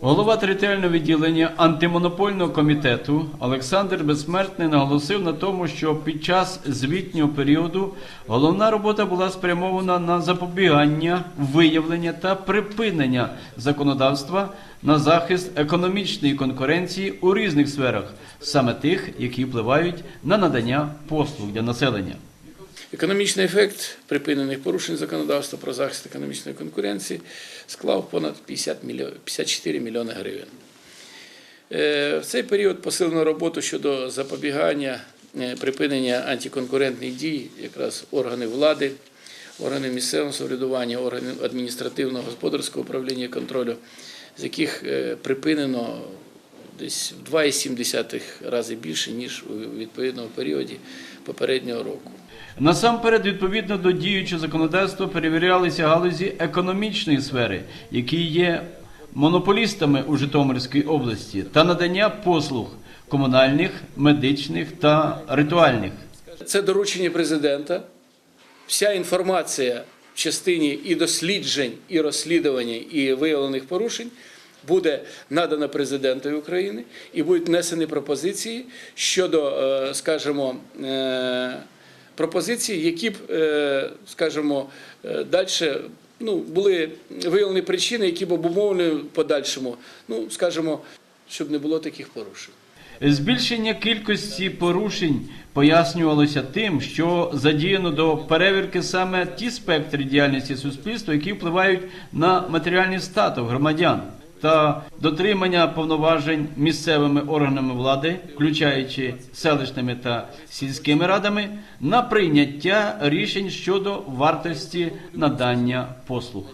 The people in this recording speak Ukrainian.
Голова територіального відділення антимонопольного комітету Олександр Безсмертний наголосив на тому, що під час звітнього періоду головна робота була спрямована на запобігання, виявлення та припинення законодавства на захист економічної конкуренції у різних сферах, саме тих, які впливають на надання послуг для населення. Економічний ефект припинених порушень законодавства про захист економічної конкуренції склав понад 50 мільйон, 54 мільйони гривень. Е, В цей період посилено роботу щодо запобігання, е, припинення антиконкурентних дій, якраз органи влади, органи місцевого самоврядування, органи адміністративного господарського управління і контролю, з яких е, припинено десь в 2,7 рази більше, ніж у відповідному періоді попереднього року. Насамперед, відповідно до діючого законодавства, перевірялися галузі економічної сфери, які є монополістами у Житомирській області, та надання послуг комунальних, медичних та ритуальних. Це доручення президента. Вся інформація в частині і досліджень, і розслідування, і виявлених порушень буде надана президентові України і будуть внесені пропозиції щодо, е, скажімо, е, пропозицій, які б, е, скажімо, далі ну, були виявлені причини, які б обумовлені в подальшому, ну, скажімо, щоб не було таких порушень. Збільшення кількості порушень пояснювалося тим, що задіяно до перевірки саме ті спектри діяльності суспільства, які впливають на матеріальний статок громадян. Та дотримання повноважень місцевими органами влади, включаючи селищними та сільськими радами, на прийняття рішень щодо вартості надання послуг.